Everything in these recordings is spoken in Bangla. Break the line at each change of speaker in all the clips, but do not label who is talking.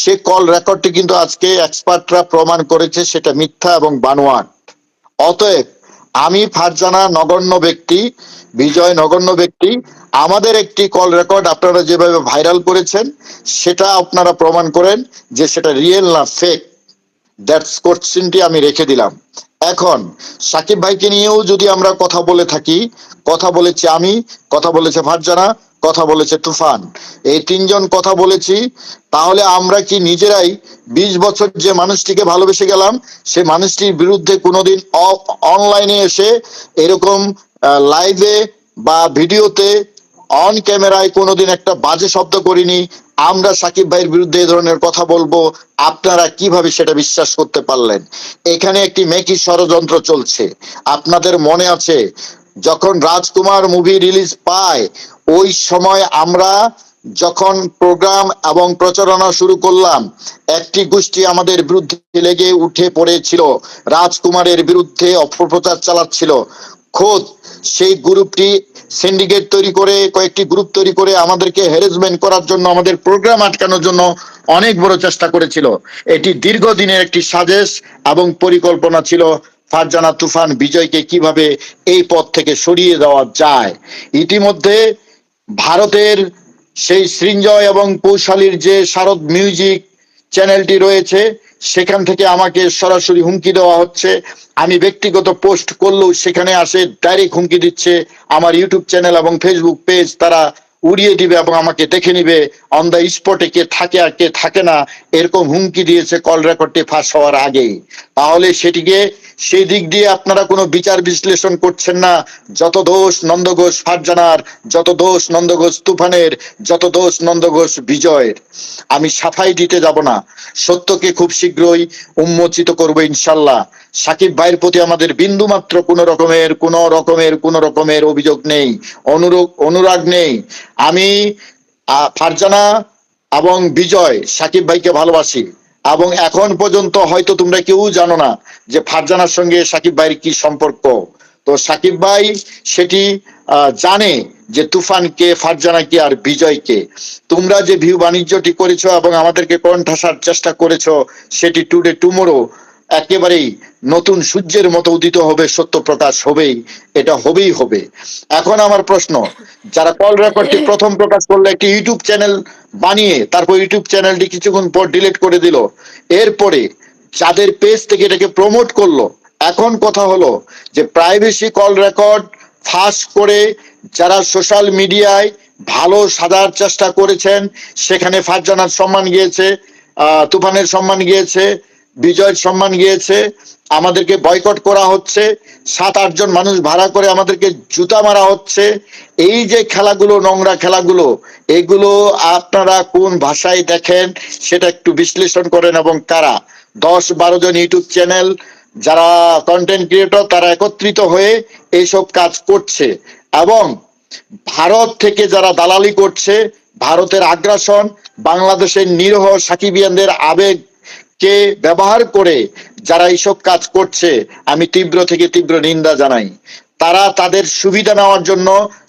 সে কল রেকর্ডটি কিন্তু আজকে এক্সপার্টরা প্রমাণ করেছে, সেটা মিথ্যা এবং বানোয়াট। অতএব, আমি ফারজানা নগণ্য ব্যক্তি, বিজয় নগণ্য ব্যক্তি, আমাদের একটি কল রেকর্ড আপনারা যেভাবে ভাইরাল করেছেন, সেটা আপনারা প্রমাণ করেন যে সেটা রিয়েল না ফেক। দ্যাটস কোশ্চিনটি আমি রেখে দিলাম। এখন, সাকিব ভাইকে নিয়েও যদি আমরা কথা বলে থাকি, কথা বলেছি আমি, কথা বলেছে ফারজানা কথা বলেছে তুফান। এই তিনজন কথা বলেছি, তাহলে আমরা কি নিজেরাই বিশ বছর যে মানুষটিকে ভালোবেসে গেলাম, সে মানুষটির বিরুদ্ধে কোনোদিন অনলাইনে এসে এরকম লাইভে বা ভিডিওতে অন ক্যামেরায় কোনোদিন একটা বাজে শব্দ করিনি। আমরা সাকিব ভাইয়ের বিরুদ্ধে এই ধরনের কথা বলব। আপনারা কীভাবে সেটা বিশ্বাস করতে পারলেন? এখানে একটি মেকি ষড়যন্ত্র চলছে। আপনাদের মনে আছে যখন রাজকুমার মুভি রিলিজ পায়, ওই সময় আমরা যখন প্রোগ্রাম এবং প্রচারণা শুরু করলাম, একটি গোষ্ঠী আমাদের বিরুদ্ধে লেগে উঠে পড়েছিল, রাজকুমারের বিরুদ্ধে অপপ্রচার চালাচ্ছিল। খোদ সেই গ্রুপটি সিন্ডিকেট তৈরি করে, কয়েকটি গ্রুপ তৈরি করে আমাদেরকে হ্যারাসমেন্ট করার জন্য, আমাদের প্রোগ্রাম আটকানোর জন্য অনেক বড় চেষ্টা করেছিল। এটি দীর্ঘদিনের একটি সাজেশ এবং পরিকল্পনা ছিল। ফারজানা তুফান বিজয়কে কীভাবে এই পথ থেকে সরিয়ে দেওয়া যায়? ইতিমধ্যে ভারতের সেই সৃঞ্জয় এবং কৌশালীর যে শারদ মিউজিক চ্যানেলটি রয়েছে, সেখান থেকে আমাকে সরাসরি হুমকি দেওয়া হচ্ছে। আমি ব্যক্তিগত পোস্ট করলেও সেখানে আসে ডাইরেক্ট হুমকি দিচ্ছে আমার ইউটিউব চ্যানেল এবং ফেসবুক পেজ তারা উড়িয়ে দিবে এবং আমাকে দেখে নিবে অন দ্য স্পটে কে থাকে আর কে থাকে না, এরকম হুমকি দিয়েছে কল রেকর্ডটি ফাঁস হওয়ার আগেই তাহলে সেটিকে সেই দিক দিয়ে আপনারা কোনো বিচার বিশ্লেষণ করছেন না। যত দোষ নন্দঘোষ ফারজানার, যত দোষ নন্দঘোষ তুফানের, যত দোষ নন্দঘোষ বিজয়ের। আমি সাফাই দিতে যাব না। সত্যকে খুব শীঘ্রই উন্মোচিত করব ইনশাল্লাহ। সাকিব ভাইয়ের প্রতি আমাদের বিন্দু মাত্র কোন রকমের কোন রকমের কোন রকমের অভিযোগ নেই। অনুরোগ অনুরাগ নেই। আমি ফারজানা এবং বিজয় সাকিব ভাইকে ভালোবাসি। এবং এখন পর্যন্ত হয়তো তোমরা কেউ জানো না যে ফারজানার সঙ্গে সাকিব ভাইয়ের কি সম্পর্ক। তো সাকিব ভাই সেটি জানে যে তুফান কে, ফারজানা কে আর বিজয় কে। তোমরা যে ভিউ বাণিজ্যটি করেছ এবং আমাদেরকে কণ্ঠাসার চেষ্টা করেছ, সেটি টুডে টুমোরো একেবারেই নতুন সূর্যের মতো উদিত হবে, সত্য প্রকাশ হবেই, এটা হবেই হবে। এখন আমার প্রশ্ন, যারা কল রেকর্ডটি প্রথম প্রকাশ করল একটি ইউটিউব চ্যানেল বানিয়ে, তারপর ইউটিউব চ্যানেলটি কিছুক্ষণ পর ডিলিট করে দিল, এরপরে যাদের পেজ থেকে এটাকে প্রমোট করল, এখন কথা হলো যে প্রাইভেসি কল রেকর্ড ফাঁস করে যারা সোশ্যাল মিডিয়ায় ভালো সাজার চেষ্টা করেছেন, সেখানে ফারজানার সম্মান গিয়েছে তুফানের সম্মান গিয়েছে বিজয়ের সম্মান গিয়েছে, আমাদেরকে বয়কট করা হচ্ছে, সাত আটজন মানুষ ভাড়া করে আমাদেরকে জুতা মারা হচ্ছে। এই যে খেলাগুলো, নোংরা খেলাগুলো, এগুলো আপনারা কোন ভাষায় দেখেন সেটা একটু বিশ্লেষণ করেন এবং কারা? দশ, বারো জন ইউটিউব চ্যানেল, যারা কন্টেন্ট ক্রিয়েটর তারা একত্রিত হয়ে এইসব কাজ করছে। এবং ভারত থেকে যারা দালালি করছে, ভারতের আগ্রাসন, বাংলাদেশের নিরহ সাকিবিয়ানদের আবেগ কে ব্যবহার করে যারা এইসব কাজ করছে, আমি তীব্র থেকে তীব্র নিন্দা জানাই। তারা তাদের সুবিধা নেওয়ার জন্য,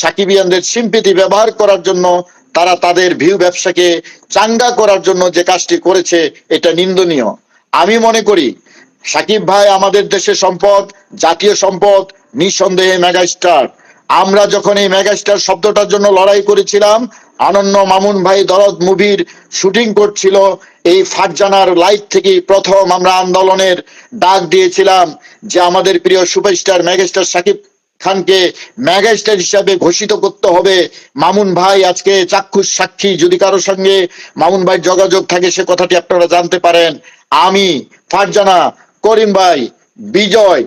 সাকিবিয়ানদের সিম্পিতি ব্যবহার করার জন্য, তারা তাদের ভিউ ব্যবসাকে চাঙ্গা করার জন্য যে কাজটি করেছে, এটা নিন্দনীয়। আমি মনে করি, সাকিব ভাই আমাদের দেশের সম্পদ, জাতীয় সম্পদ, নিঃসন্দেহে মেগাস্টার। আমরা যখন এই মেগাস্টার শব্দটার জন্য লড়াই করেছিলাম আনন্দ মামুন ভাই দরদ মুভির শুটিং করছিল। এই ফারজানার লাইফ থেকে প্রথম আমরা আন্দোলনের ডাক দিয়েছিলাম যে আমাদের প্রিয় সুপারস্টার মেগাস্টার সাকিব খানকে মেগাস্টার হিসাবে ঘোষিত করতে হবে। মামুন ভাই, আজকে চাক্ষুষ সাক্ষী, যদি কারও সঙ্গে মামুন ভাই যোগাযোগ থাকে, সে কথাটি আপনারা জানতে পারেন। আমি, ফারজানা, করিম ভাই, বিজয়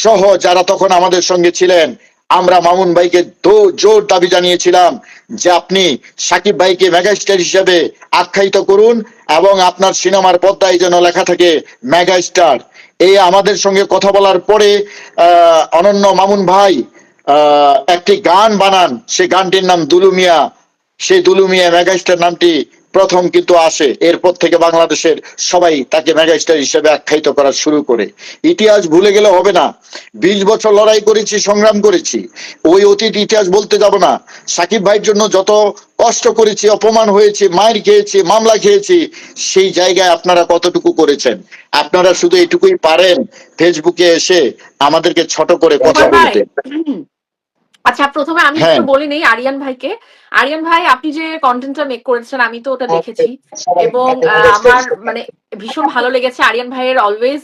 সহ যারা তখন আমাদের সঙ্গে ছিলেন আমরা মামুন ভাইকে জোর দাবি জানিয়েছিলাম যে আপনি সাকিব ভাইকে মেগাস্টার হিসেবে আখ্যায়িত করুন এবং আপনার সিনেমার পদ্মায় যেন লেখা থাকে মেগাস্টার। এই আমাদের সঙ্গে কথা বলার পরে অনন্য মামুন ভাই একটি গান বানান। সে গানটির নাম দুলুমিয়া। সেই দুলুমিয়া মেগাস্টার নামটি প্রথম কিন্তু আসে। এরপর থেকে বাংলাদেশের সবাই তাকে মেগাস্টার হিসেবে আখ্যায়িত করা শুরু করে। ইতিহাস ভুলে গেলে হবে না। বিশ বছর লড়াই করেছি সংগ্রাম করেছি। ওই অতীত ইতিহাস বলতে যাব না। সাকিব ভাইয়ের জন্য যত কষ্ট করেছি অপমান হয়েছে মায়ের খেয়েছি মামলা খেয়েছি সেই জায়গায় আপনারা কতটুকু করেছেন? আপনারা শুধু এটুকুই পারেন। ফেসবুকে এসে আমাদেরকে ছোট করে কথা বলতে।
আচ্ছা প্রথমে আমি
হ্যাঁ।
একটু বলে নেই আরিয়ান ভাইকে। আরিয়ান ভাই আপনি যে কন্টেন্টটা মেক করেছেন আমি তো ওটা দেখেছি। এবং আহ, আমার মানে ভীষণ ভালো লেগেছে আরিয়ান ভাইয়ের অলওয়েজ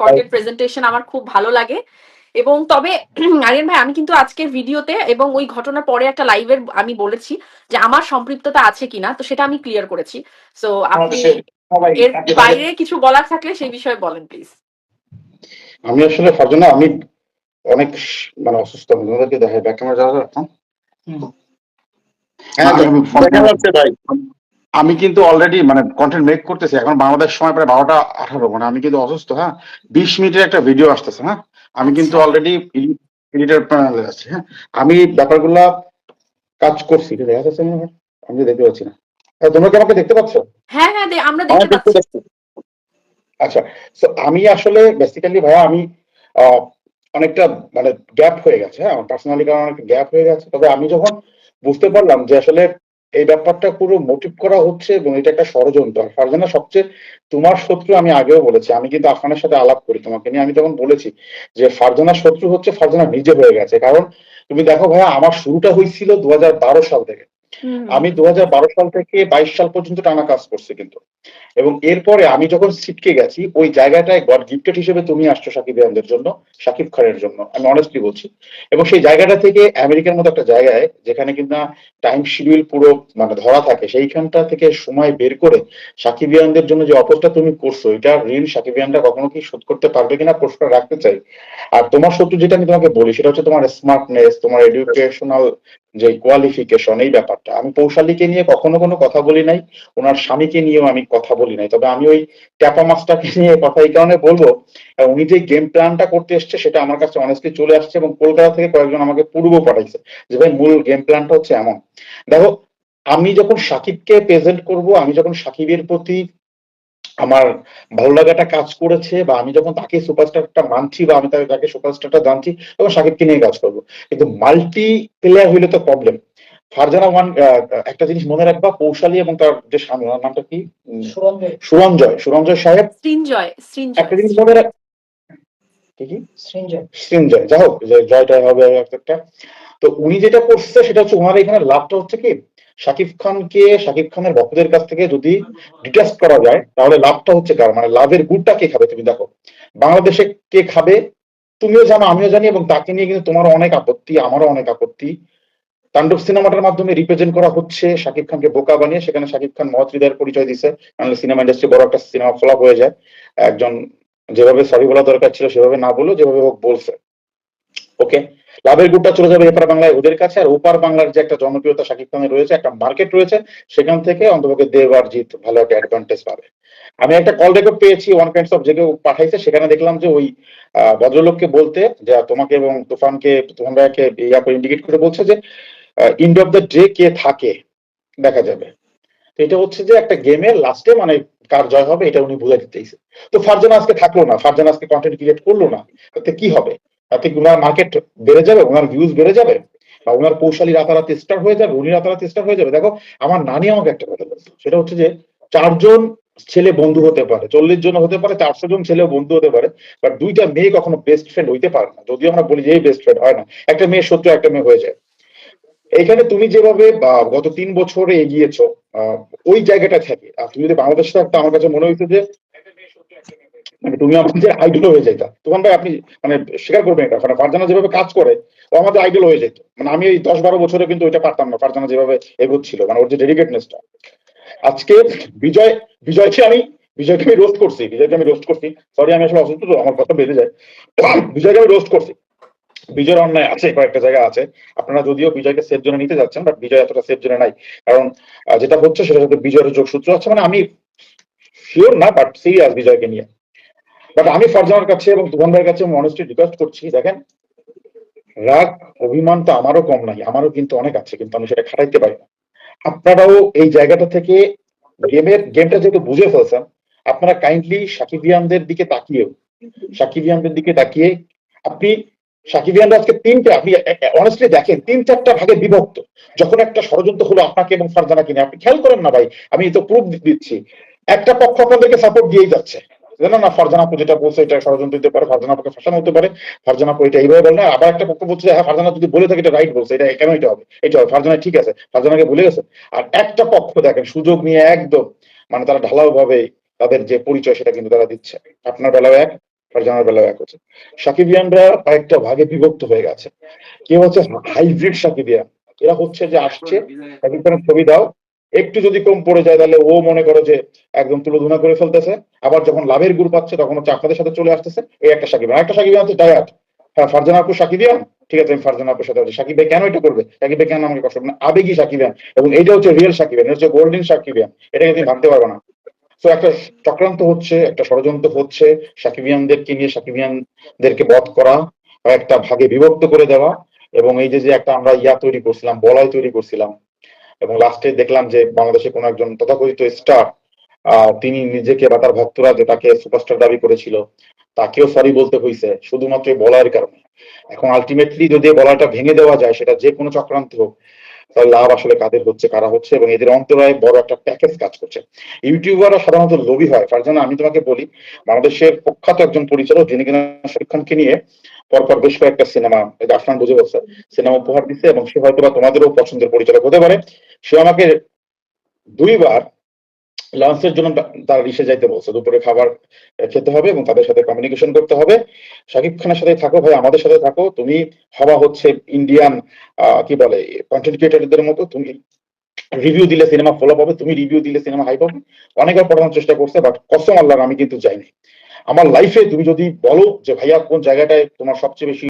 কন্টেন্ট প্রেজেন্টেশন আমার খুব ভালো লাগে। এবং তবে আরিয়ান ভাই আমি কিন্তু আজকে ভিডিওতে এবং ওই ঘটনার পরে একটা লাইভের আমি বলেছি যে আমার সম্পৃক্ততা আছে কিনা তো সেটা আমি ক্লিয়ার করেছি। সো আপনি এর বাইরে কিছু বলার থাকলে সেই বিষয়ে বলেন প্লিজ
আমি আসলে ফারজানা আমি অনেক মানে অসুস্থ আমি তোমাদেরকে দেখাই ব্যাক ক্যামেরা যাওয়া হ্যাঁ?
হ্যাঁ
আমি-
যাচ্ছে। ভাই।
আমি কিন্তু অলরেডি মানে কন্টেন্ট মেক করতেছি। এখন বাংলাদেশ সময় প্রায় বারোটা আঠারো। মানে আমি কিন্তু অসুস্থ হ্যাঁ? বিশ মিনিটের একটা ভিডিও আসতেছে হ্যাঁ? আমি কিন্তু। অলরেডি এডিটর প্যানেলে আছি হ্যাঁ? আমি ব্যাপারগুলা কাজ করছি এটা দেখা যাচ্ছে না? আমি তো দেখতে পাচ্ছি না। আহ, তোমরা কি আমাকে দেখতে পাচ্ছ?
হ্যাঁ হ্যাঁ আমরা
হ্যাঁ,
দেখতে পাচ্ছি।
আচ্ছা তো আমি আসলে বেসিক্যালি ভাইয়া আমি আহ, অনেকটা মানে গ্যাপ হয়ে গেছে হ্যাঁ? পার্সোনালি কারণ অনেক গ্যাপ হয়ে গেছে। তবে আমি যখন বুঝতে পারলাম যে আসলে এই ব্যাপারটা পুরো মোটিভ করা হচ্ছে এবং এটা একটা ষড়যন্ত্র ফারজানা সবচেয়ে তোমার শত্রু আমি আগেও বলেছি, আমি কিন্তু আফানের সাথে আলাপ করি তোমাকে নিয়ে। আমি তখন বলেছি যে ফারজানার শত্রু হচ্ছে ফারজানা নিজে হয়ে গেছে। কারণ তুমি দেখো ভাইয়া, আমার শুরুটা হয়েছিল দু হাজার বারো সাল থেকে। আমি দু হাজার বারো সাল থেকে বাইশ সাল পর্যন্ত টানা কাজ করছি কিন্তু। এবং এরপরে আমি যখন সিটকে গেছি, ওই জায়গাটায় গড গিফটেড হিসেবে তুমি আসছো সাকিব ইয়ানদের জন্য, সাকিব খানের জন্য, আমি অনেস্টলি বলছি। এবং সেই জায়গাটা থেকে আমেরিকার মতো একটা জায়গায়, যেখানে কিনা টাইম শিডিউল পুরো মানে ধরা থাকে, সেইখানটা থেকে সময় বের করে সাকিব ইয়ানদের জন্য যে অপরটা তুমি করছ, এটা ঋণ সাকিব ইয়ানরা কখনো কি শোধ করতে পারবে কিনা প্রশ্ন রাখতে চাই। আর তোমার শত্রু যেটা আমি তোমাকে বলি, সেটা হচ্ছে তোমার স্মার্টনেস তোমার এডুকেশনাল যে কোয়ালিফিকেশন এই ব্যাপারটা। আমি পৌশালীকে নিয়ে কখনো কোনো কথা বলি নাই, ওনার স্বামীকে নিয়েও আমি কথা বলি নাই। তবে আমি ওই ট্যাপা মাস্টারকে নিয়ে কথা এই কারণে বলব উনি যে গেম প্ল্যানটা করতে এসছে সেটা আমার কাছে অনেস্টলি চলে আসছে এবং কলকাতা থেকে কয়েকজন আমাকে পূর্ব পাঠাইছে যে, ভাই, মূল গেম প্ল্যানটা হচ্ছে এমন। দেখো, আমি যখন সাকিবকে প্রেজেন্ট করব, আমি যখন সাকিবের প্রতি আমার ভালো লাগাটা কাজ করেছে বা আমি যখন তাকে সুপারস্টারটা মানছি বা আমি তাকে তাকে সুপারস্টারটা জানছি তখন সাকিবকে নিয়ে কাজ করব। কিন্তু মাল্টি প্লেয়ার হইলে তো প্রবলেম ফারজানা ওয়ান একটা জিনিস মনে রাখবা পৌশালী এবং তার যে নামটা কি?
সুরঞ্জয়।
সুরঞ্জয় সুরঞ্জয় সাহেব। একটা জিনিস
সৃঞ্জয়
মনে রাখ কি কি?
সৃঞ্জয়।
যাই হোক জয়টা হবে একটা। তো উনি যেটা করছে সেটা হচ্ছে ওনার এখানে লাভটা হচ্ছে কি? শাকিব খানকে, শাকিব খানের ভক্তদের কাছ থেকে যদি ডিটাচ করা যায়, তাহলে লাভটা হচ্ছে কার? মানে লাভের গুড়টা কে খাবে? তুমি দেখো, বাংলাদেশে কে খাবে? তুমিও জানো, আমিও জানি, এবং তাকে নিয়ে কিন্তু তোমারও অনেক আপত্তি, আমারও অনেক আপত্তি। তাণ্ডব সিনেমাটার মাধ্যমে রিপ্রেজেন্ট করা হচ্ছে শাকিব খানকে বোকা বানিয়ে, সেখানে শাকিব খান মহৎ হৃদয়ের পরিচয় দিছে। নাহলে সিনেমা ইন্ডাস্ট্রি বড় একটা সিনেমা ফ্লপ হয়ে যায়। একজন যেভাবে সরি বলা দরকার ছিল, সেভাবে না বলো যেভাবে হোক বলছে। ওকে লাভের গুড়টা চলে যাবে এপার বাংলায় ওদের কাছে, আর ওপার বাংলার যে একটা জনপ্রিয়তা শাকিব খানের রয়েছে, একটা মার্কেট রয়েছে, সেখান থেকে অন্তপক্ষে দেব আর ভালো একটা অ্যাডভান্টেজ পাবে। আমি একটা কল রেকর্ড পেয়েছি ওয়ান কাইন্ডস অফ যে কেউ পাঠাইছে, সেখানে দেখলাম যে ওই ভদ্রলোককে বলতে, যে তোমাকে এবং তুফানকে, তুফান করে ইন্ডিকেট করে বলছে যে ইন্ড অফ দ্য ডে কে থাকে, দেখা যাবে। এটা হচ্ছে যে একটা গেমে লাস্টে মানে কার জয় হবে, এটা উনি বুঝে দিতেইছে তো ফারজানা আজকে থাকল না, ফারজানা আজকে কন্টেন্ট ক্রিয়েট করল না, তাতে কি হবে? তাতে কি ওনার মার্কেট বেড়ে যাবে? ওনার ভিউজ বেড়ে যাবে? বা ওনার কৌশলী রাতারাতি স্টার হয়ে যাবে? উনি রাতারাতি স্টার হয়ে যাবে? দেখো, আমার নানি আমাকে একটা কথা বলছে। সেটা হচ্ছে যে, চারজন ছেলে বন্ধু হতে পারে, চল্লিশ জন হতে পারে, চারশো জন ছেলে বন্ধু হতে পারে বাট দুইটা মেয়ে কখনো বেস্ট ফ্রেন্ড হইতে পারে না। যদিও আমরা বলি যে বেস্ট ফ্রেন্ড হয় না। একটা মেয়ে শত্রু, একটা মেয়ে হয়ে যায়। এখানে তুমি যেভাবে গত তিন বছরে এগিয়েছো ওই জায়গাটা থেকে, আর তুমি যদি বাংলাদেশে থাকতো, আমার কাছে মনে হইতো যে মানে তুমি আমাদের আইডল হয়ে যাইতা। তখন ভাই আপনি মানে স্বীকার করবেন এটা মানে ফারজানা যেভাবে কাজ করে, ও আমাদের আইডল হয়ে যেত মানে আমি এই দশ বারো বছরে কিন্তু ওইটা পারতাম না, ফারজানা যেভাবে এগোচ্ছিল মানে ওর যে ডেডিকেটনেসটা আজকে বিজয়, বিজয়কে আমি বিজয়কে আমি রোস্ট করছি, বিজয়কে আমি রোস্ট করছি। সরি আমি আসলে অসুস্থ তো, আমার কথা বেড়ে যায়। বিজয়কে আমি রোস্ট করছি। বিজয়ের অন্যায় আছে, কয়েকটা জায়গা আছে। আপনারা যদিও বিজয়কে সেফ জোনে নিতে যাচ্ছেন বাট বিজয় এতটা সেফ জোনে নাই। কারণ যেটা হচ্ছে সেটা সাথে বিজয়ের যোগসূত্র আছে মানে আমি শিওর না বাট সিরিয়াস বিজয়কে নিয়ে। বাট আমি ফরজানার কাছে এবং তুফান ভাইয়ের কাছে অনেস্টলি রিকোয়েস্ট করছি, দেখেন, রাগ, অভিমান তো আমারও কম নাই, আমারও কিন্তু অনেক আছে, কিন্তু আমি সেটা খাটাইতে পারি না। আপনারাও এই জায়গাটা থেকে গেমের, গেমটা যেহেতু বুঝে ফেলছেন, আপনারা কাইন্ডলি সাকিবিয়ানদের দিকে তাকিয়েও সাকিবিয়ানদের দিকে তাকিয়ে, আপনি সাকিবিয়ানরা আজকে তিনটা, আপনি অনেস্টলি দেখেন, তিন চারটা ভাগে বিভক্ত। যখন একটা ষড়যন্ত্র হলো আপনাকে এবং ফারজানাকে নিয়ে, আপনি খেয়াল করেন না ভাই, আমি তো প্রুফ দিচ্ছি। একটা পক্ষ আপনাদেরকে সাপোর্ট দিয়েই যাচ্ছে। না না ফারজানা আপু যেটা বলছে এটা ষড়যন্ত্র হতে পারে ফারজানা আপুকে ফাঁসানো হতে পারে ফারজানা আপু এটা এইভাবে বলে না। আবার একটা পক্ষ বলছে হ্যাঁ ফারজানা যদি বলে থাকে এটা রাইট বলছে এটা কেন এটা হবে? এটা হবে ফারজানা ঠিক আছে ফারজানাকে ভুলে গেছে। আর একটা পক্ষ দেখেন সুযোগ নিয়ে একদম মানে তারা ঢালাও ভাবে তাদের যে পরিচয় সেটা কিন্তু তারা দিচ্ছে। আপনার বেলাও এক ফারজানার বেলাও এক হচ্ছে। সাকিবিয়ানরা কয়েকটা ভাগে বিভক্ত হয়ে গেছে। কেউ হচ্ছে? হাইব্রিড সাকিবিয়ান এরা হচ্ছে যে আসছে সাকিব ছবি দাও। একটু যদি কম পড়ে যায়, তাহলে ও মনে করো যে একদম তুলোধুনা করে ফেলতেছে। আবার যখন লাভের গুড় পাচ্ছে, তখন হচ্ছে আপনাদের সাথে চলে আসতেছে। এই একটা সাকিব একটা সাকিব হচ্ছে ডায়াত হ্যাঁ ফারজানা আপু সাকিবিয়ান ঠিক আছে, আমি ফারজানা আপুর সাথে আছি। সাকিব ভাই কেন এটা করবে? সাকিব ভাই কেন আমাকে কষ্ট করবে? না? আবেগী সাকিবিয়ান এবং এটা হচ্ছে রিয়েল সাকিবিয়ান এটা হচ্ছে গোল্ডেন সাকিবিয়ান এটাকে তুমি ভাবতে পারবে না। তো একটা চক্রান্ত হচ্ছে, একটা ষড়যন্ত্র হচ্ছে সাকিবিয়ানদেরকে নিয়ে সাকিবিয়ানদেরকে বধ করা একটা ভাগে বিভক্ত করে দেওয়া। এবং এই যে যে একটা আমরা ইয়া তৈরি করছিলাম, বলয় তৈরি করছিলাম এবং লাস্টে দেখলাম যে বাংলাদেশে কোনো একজন তথাকথিত স্টার তিনি নিজেকে বা তার ভক্তরা যে তাকে সুপারস্টার দাবি করেছিল, তাকেও সরি বলতে হয়েছে শুধুমাত্র বলার কারণে। এখন আলটিমেটলি যদি বলাটা ভেঙে দেওয়া যায়, সেটা যে কোনো চক্রান্ত হোক তাহলে লাভ আসলে কাদের হচ্ছে, কারা হচ্ছে, এবং এদের অন্তরায় বড় একটা প্যাকেজ কাজ করছে। ইউটিউবাররা সাধারণত লোভী হয়। তার জন্য আমি তোমাকে বলি, বাংলাদেশের প্রখ্যাত একজন পরিচালক যিনি কিনা শাহরুখ খানকে নিয়ে পরপর বেশ কয়েকটা সিনেমা আফরান বুঝে বলছে, সিনেমা উপহার দিচ্ছে এবং সে হয়তো বা তোমাদেরও পছন্দের পরিচালক হতে পারে। সে আমাকে দুইবার লাঞ্চের জন্য তার ইসে যাইতে বলছে। দুপুরে খাবার খেতে হবে এবং তাদের সাথে কমিউনিকেশন করতে হবে। শাকিব খানের সাথে থাকো ভাই, আমাদের সাথে থাকো। তুমি হওয়া হচ্ছে ইন্ডিয়ান কি বলে কন্টেন্ট ক্রিয়েটারদের মতো। তুমি রিভিউ দিলে সিনেমা ফলো পাবে, তুমি রিভিউ দিলে সিনেমা হাই পাবে। অনেকবার পড়ানোর চেষ্টা করছে বাট কসম আল্লাহর আমি কিন্তু যাইনি। আমার লাইফে তুমি যদি বলো যে ভাইয়া কোন জায়গাটায় তোমার সবচেয়ে বেশি